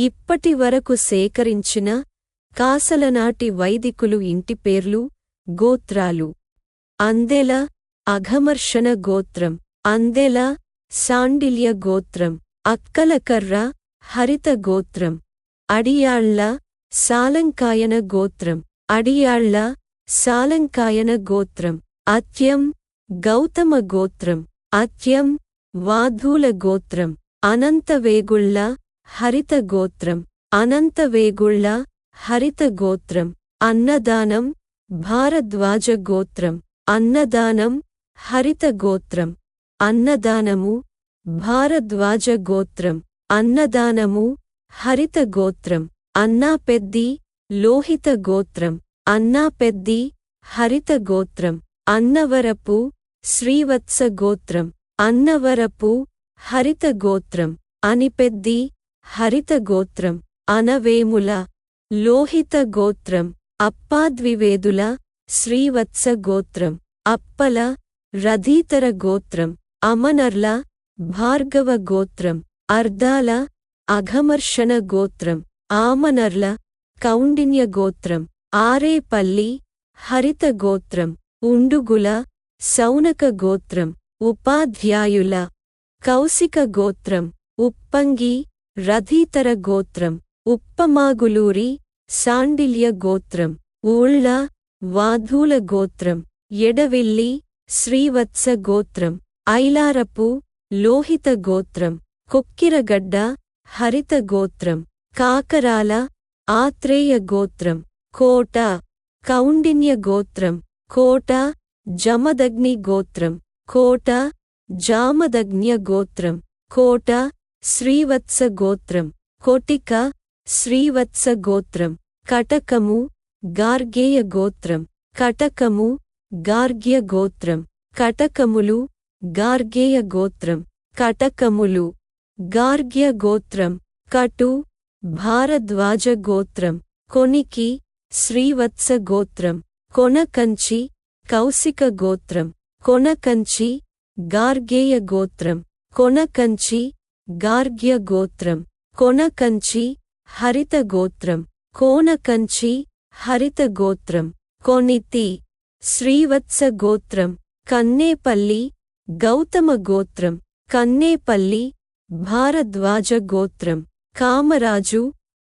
ఇప్పటి వరకు సేకరించిన కాసలనాటి వైదికులు ఇంటి పేర్లు గోత్రాలు. అందెల అఘమర్షణ గోత్రం అందెల సాండిల్య గోత్రం అక్కలకర్ర హరిత గోత్రం అడియాళ్ళ సాలంకాయన గోత్రం అడియాళ్ళ సాలంకాయన గోత్రం అత్యం గౌతమ గోత్రం అత్యం వాధూల గోత్రం అనంతవేగుళ్ళ హరిత గోత్రం అనంతవేగుళ్ళ హరిత గోత్రం అన్నదానం భారద్వాజ గోత్రం అన్నదానం హరిత గోత్రం అన్నదానము భారద్వాజ గోత్రం అన్నదానము హరిత గోత్రం అన్నాపెద్ది లోహిత గోత్రం అన్నాపెద్ది హరిత గోత్రం అన్నవరపు శ్రీవత్స గోత్రం అన్నవరపు హరిత గోత్రం అనిపెద్ది హరిత గోత్రం అనవేముల లోహిత గోత్రం అప్పాద్వివేదుల శ్రీవత్స గోత్రం అప్పల రధీతర గోత్రం అమనర్ల భార్గవ గోత్రం అర్ధాల అఘమర్షణ గోత్రం ఆమనర్ల కౌండిన్య గోత్రం ఆరేపల్లి హరిత గోత్రం ఉండుగుల సౌనక గోత్రం ఉపాధ్యాయుల కౌశిక గోత్రం ఉప్పంగి రథీతర గోత్రం ఉప్పమాగులూరి సాండిల్య గోత్రం ఊళ్ళ వాధూల గోత్రం ఎడవిల్లి శ్రీవత్స గోత్రం ఐలారపు లోహిత గోత్రం కొక్కిరగడ్డ హరిత గోత్రం కాకరాల ఆత్రేయ గోత్రం కోట కౌండిన్య గోత్రం కోట జమదగ్ని గోత్రం కోట జామదగ్న్య గోత్రం కోట శ్రీవత్స గోత్రం కోటిక శ్రీవత్స గోత్రం కటకము గార్గేయ గోత్రం కటకము గార్గ్య గోత్రం కటకములు గార్గేయ గోత్రం కటకములు గార్గ్య గోత్రం కటు భారద్వాజ గోత్రం కొనికి శ్రీవత్స గోత్రం కొనకంచి కౌశిక గోత్రం కొనకంచి గార్గేయ గోత్రం కొనకంచి గార్గ్య గోత్రం కొనకంచి హరిత గోత్రం కోనకంచి హరిత గోత్రం కొనితి శ్రీవత్స గోత్రం కన్నేపల్లి గౌతమ గోత్రం కన్నేపల్లి భారద్వాజ గోత్రం కామరాజు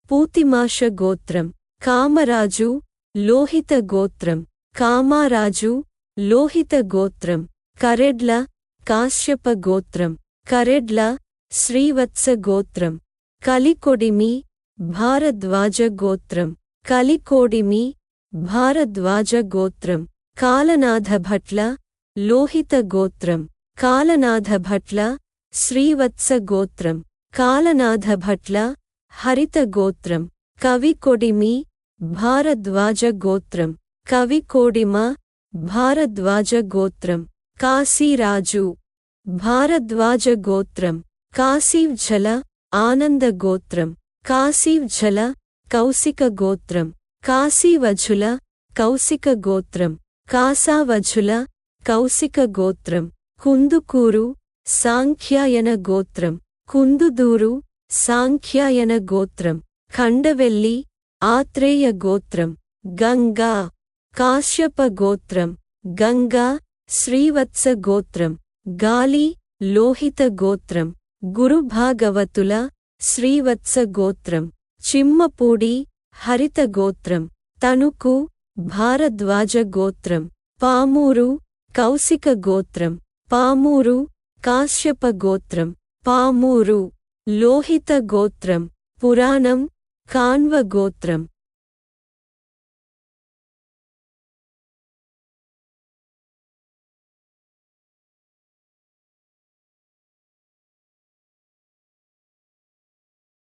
పూతిమాష గోత్రం కామరాజు లోహిత గోత్రం కామారాజు లోహిత గోత్రం కరెడ్ల కాశ్యప గోత్రం కరెడ్ల శ్రీవత్స గోత్రం కలికొడిమి భారద్వాజ గోత్రం కలికోడిమి భారద్వాజ గోత్రం కాలనాథభట్ల లోహిత గోత్రం కాలనాథభట్ల శ్రీవత్స గోత్రం కాలనాథభట్ల హరిత గోత్రం కవికొడిమి భారద్వాజ గోత్రం కవికోడిమ భారద్వాజ గోత్రం కాశీరాజు భారద్వాజ గోత్రం కాశీవ్ఝల ఆనంద గోత్రం. కాశీవ్ఝల కౌశిక గోత్రం. కాశీవఝుల కౌశిక గోత్రం. కాసావఝుల కౌశిక గోత్రం. కుందుకూరు సాంఖ్యాయన గోత్రం. కుందుదూరు సాంఖ్యాయన గోత్రం. ఖండవెల్లి ఆత్రేయ గోత్రం. గంగా కాశ్యప గోత్రం. గంగా శ్రీవత్స గోత్రం. గాలి లోహిత గోత్రం. గురుభాగవతుల శ్రీవత్స గోత్రం చిమ్మపూడి హరిత గోత్రం తణుకు భారద్వాజ గోత్రం పామూరు కౌశిక గోత్రం పామూరు కాశ్యప గోత్రం పామూరు లోహిత గోత్రం పురాణం కాన్వ గోత్రం.